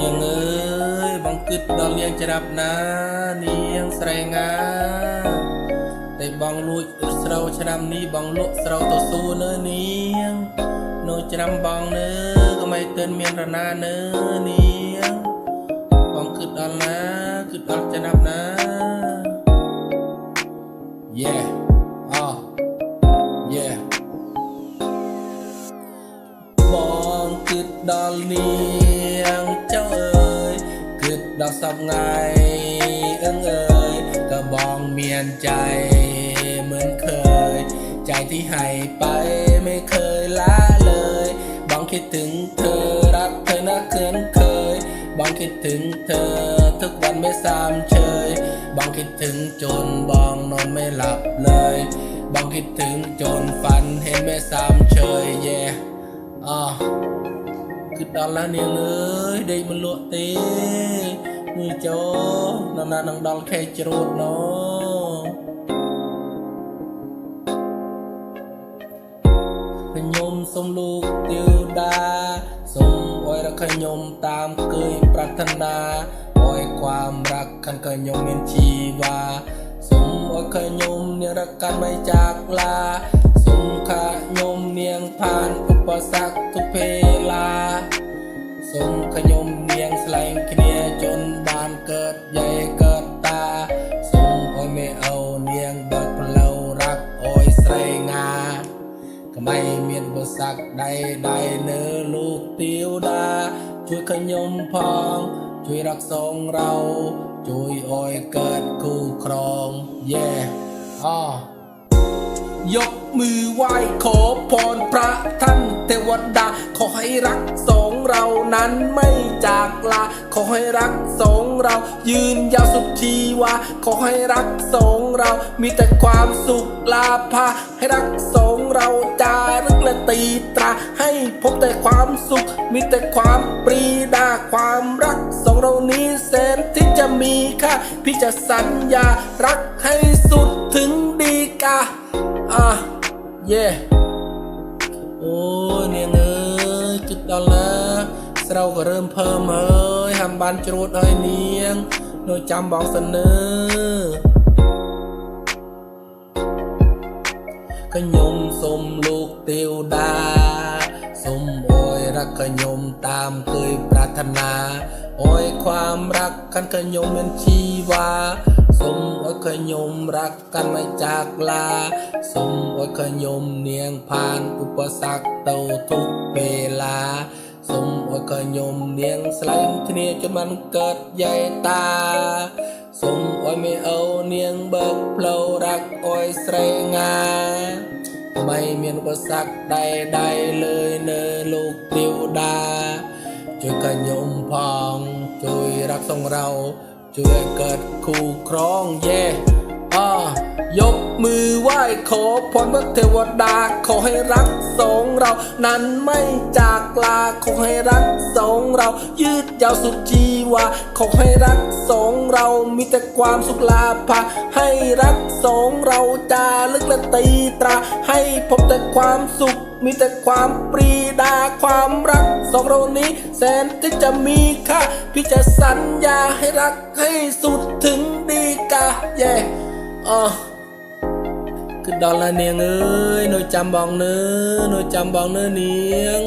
នាងអើយបងគិតដល់នាងច្រាប់ណានាងស្រីងាតែបងលួចស្រូវឆ្នាំនេះបងលក់ស្រូវទៅសួរនៅនាងនៅច្រាំបងនៅក៏មិនទើបមានរណានៅនាងបងគិតដល់ណាគិតដល់ច្រាប់ណា Yeah ดอเเลียงដល់នាងกดดើយគិតដល់សបงเอអยกអើบองเมียนใจเหมือนเคย ใจที่ให้ไปไม่เคยละเลยบองคิดถึงเธอรักเธอนะเกินเคยบองคิดถึงเธอทุกวันไม่สามเฉยบองคิดถึงจนบองนอนไม่หลับเลยบองคิดถึงจนฝันเห็นไม่ซ้ำเฉยเย่ h อ่ uh. គិតដល់ណានាងអើយដេកមិនលក់ទេមួយចោនរណានឹងដល់ខេជ្រូតណោខ្ញុំសុំលោកទេវតាសុំអរខ្ញុំតាមគើយប្រាថ្នាអរความรักខាងខ្ញុំមានជីវ៉ាឲ្យខ្ញុំនាងរកកាន់មិនចាក់ឡាសុំខាខ្ញុំនាងផានឧបសគ្គទុពេឡាសុំខ្ញុំនាងស្លែងគ្នាជន់បានកើតយាយកើតតាសុំឲ្យមេអូននាងបើកផ្លូវរាក់អយស្រីងាក្មៃមានបុស័កដៃដៃលើលោកទៀវដាជួយខ្ញុំផងช่วยรักสองเรา ช่วยอ้อยเกิดคู่ครองแย่อ้อ ยกมือไหว้ขอพรพระท่านเทวดา ขอให้รักสองเรานั้นไม่จากลาขอให้รักสงเรา ยืนยาวสุดทีวาขอให้รักสงเรา มีแต่ความสุขลาภาให้รักสงเราจารึกและตีตรา ให้พบแต่ความสุข มีแต่ความปรีดา ความรักสองเรานี้แสนที่จะมีค่าพี่จะสัญญารักให้สุดถึงดีกาอ่ะเย่โอ้เนี่ยเนยจุดดอลล้ว์เราก็เริ่มเพิ่มเอ้ยทำบ้านจุดเอ้ยเนียงโดยจำบอกเสนอขยมสมลูกเตียวดาสมโอยรักขยมตามเคยปรารถนาโอ้ยความรักกันขยมเป็นชีวาสมโอ้ยขยมรักกันไม่จากลาสมโอ้ยขยมเนียงผ่านอุปสรรคเต่าทุกเวลาសូមឲ្យកញុំនាងស្លែងគ្នាជន់បានកើតយ៉ែតាសូមឲ្យមេអូននាងបើកផ្លូវរាក់អុយស្រីងាមិនមានបស័កដៃដៃលើយនៅលោកទៀវដាជួយកញុំផងជួយរកសងរោជួយកើតគូក្រងយេ yeah. ยกมือไหว้ขอพรพระเทวดา ขอให้รักสองเรานั้นไม่จากลา ขอให้รักสองเรายืดยาวสุดชีวาขอให้รักสองเรามีแต่ความสุขลาภาให้รักสองเราจาลึกและตีตรา ให้พบแต่ความสุข มีแต่ความปรีดา ความรักสองเรานี้แสนที่จะมีค่าพี่จะสัญญาให้รักให้สุดถึงดีกา yeah. អស់គឺដល់ណានាងអើយនៅចាំបងនើនៅចាំបងនើនាង